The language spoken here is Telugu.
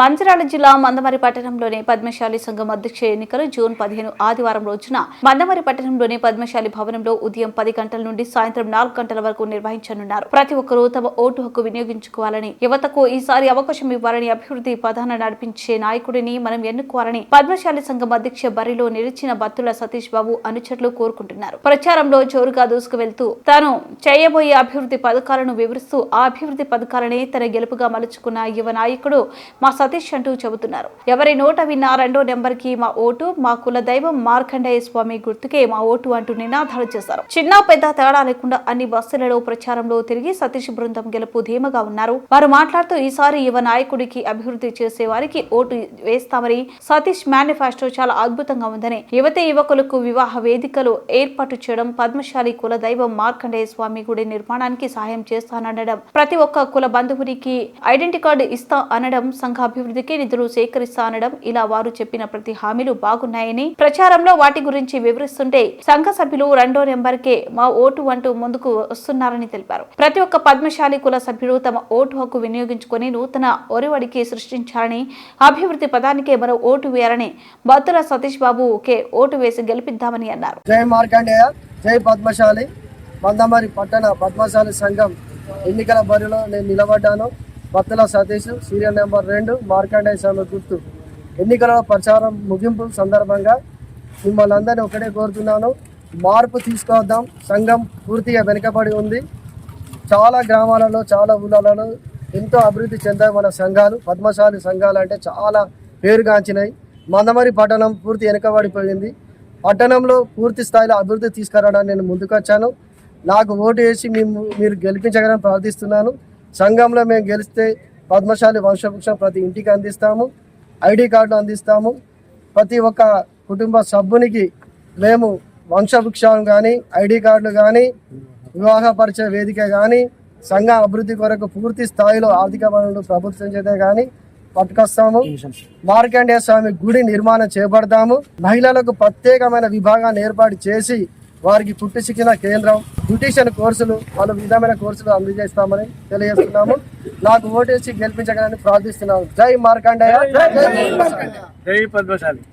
మంచిర్యాల జిల్లా మందమరి పట్టణంలోని పద్మశాలి సంఘం అధ్యక్ష ఎన్నికలు జూన్ పదిహేను ఆదివారం రోజున మందమరి పట్టణంలోని పద్మశాలి భవనంలో ఉదయం పది గంటల నుండి సాయంత్రం నాలుగు గంటల వరకు నిర్వహించనున్నారు. ప్రతి ఒక్కరూ తమ ఓటు హక్కు వినియోగించుకోవాలని యువతకు ఈసారి అవకాశం ఇవ్వాలని అభివృద్ధి పదాన నడిపించే నాయకుడిని మనం ఎన్నుకోవాలని పద్మశాలి సంఘం అధ్యక్ష బరిలో నిలిచిన బత్తుల సతీష్ బాబు అనుచరులు కోరుకుంటున్నారు. ప్రచారంలో జోరుగా దూసుకువెళ్తూ తాను చేయబోయే అభివృద్ధి పథకాలను వివరిస్తూ ఆ అభివృద్ధి పథకాలనే తన గెలుపుగా మలుచుకున్న యువ నాయకుడు మా సతీష్ అంటూ చెబుతున్నారు. ఎవరి నోట విన్నా రెండో నెంబర్కి మా ఓటు మా కుల దైవం మార్కండేయ స్వామి గుర్తుకే మా ఓటు అంటూ నినాదాలు చేశారు. చిన్న పెద్ద తేడా లేకుండా అన్ని బస్సులలో ప్రచారంలో తిరిగి సతీష్ బృందం గెలుపు ధీమగా ఉన్నారు. వారు మాట్లాడుతూ ఈసారి యువ నాయకుడికి అభివృద్ధి చేసే వారికి ఓటు వేస్తామని సతీష్ మేనిఫెస్టో చాలా అద్భుతంగా ఉందని యువతి యువకులకు వివాహ వేదికలు ఏర్పాటు చేయడం పద్మశాలి కుల దైవం మార్కండేయ స్వామి గుడి నిర్మాణానికి సహాయం చేస్తానడం ప్రతి ఒక్క కుల బంధువునికి ఐడెంటి కార్డు ఇస్తా అనడం సంఘ అభివృద్ధికి నిధులు సేకరిస్తానడం ఇలా వారు చెప్పిన ప్రతి హామీలు బాగున్నాయని ప్రచారంలో వాటి గురించి వివరిస్తుంటే సంఘ సభ్యులు రెండో నెంబర్ కే మా ఓటు అంటూ ముందుకు వస్తున్నారని తెలిపారు. ప్రతి ఒక్క పద్మశాలి కుల సభ్యుడు తమ ఓటు హక్కు వినియోగించుకొని నూతన ఒరివడికి సృష్టించారని అభివృద్ధి పదానికే మరో ఓటు వేయాలని బత్తుల సతీష్ బాబుకే ఓటు వేసి గెలిపిద్దామని అన్నారు. జై మార్కండేయ జై పద్మశాలి. మందమరి పట్టణ పద్మశాలి సంఘం ఎన్నికల బరిలో నేను నిలబడ్డాను. బత్తల సతీష్ సీరియల్ నెంబర్ రెండు మార్కండే స్వామి గుర్తు. ఎన్నికల ప్రచారం ముగింపు సందర్భంగా మిమ్మల్ని అందరినీ ఒకటే కోరుతున్నాను. మార్పు తీసుకొద్దాం. సంఘం పూర్తిగా వెనుకబడి ఉంది. చాలా గ్రామాలలో చాలా ఊళ్ళలో ఎంతో అభివృద్ధి చెందాయి మన సంఘాలు. పద్మశాలి సంఘాలు అంటే చాలా పేరుగాంచినాయి. మందమరి పట్టణం పూర్తి వెనుకబడిపోయింది. పట్టణంలో పూర్తి స్థాయిలో అభివృద్ధి తీసుకురావడానికి నేను ముందుకొచ్చాను. నాకు ఓటు వేసి మేము మీరు గెలిపించగలని ప్రార్థిస్తున్నాను. సంఘంలో మేము గెలిస్తే పద్మశాలి వంశభృక్షం ప్రతి ఇంటికి అందిస్తాము ఐడి కార్డులు అందిస్తాము. ప్రతి ఒక్క కుటుంబ సభ్యునికి మేము వంశవృక్షాలు కానీ ఐడి కార్డులు కానీ వివాహ పరిచయ వేదిక కానీ సంఘ అభివృద్ధి కొరకు పూర్తి స్థాయిలో ఆర్థిక వనరులు ప్రభుత్వం చేతే కానీ పట్టుకొస్తాము. మార్కండేయ స్వామి గుడి నిర్మాణం చేపడతాము. మహిళలకు ప్రత్యేకమైన విభాగాన్ని ఏర్పాటు చేసి వారికి పుట్టి శిక్షణ కేంద్రం బ్యూటిషియన్ కోర్సులు పలు విధమైన కోర్సులు అందజేస్తామని తెలియజేస్తున్నాము. నాకు ఓటేసి గెలిపించగలని ప్రార్థిస్తున్నాము. జై మార్కండేయ. జై మార్కండేయ. జై పద్మశాలి.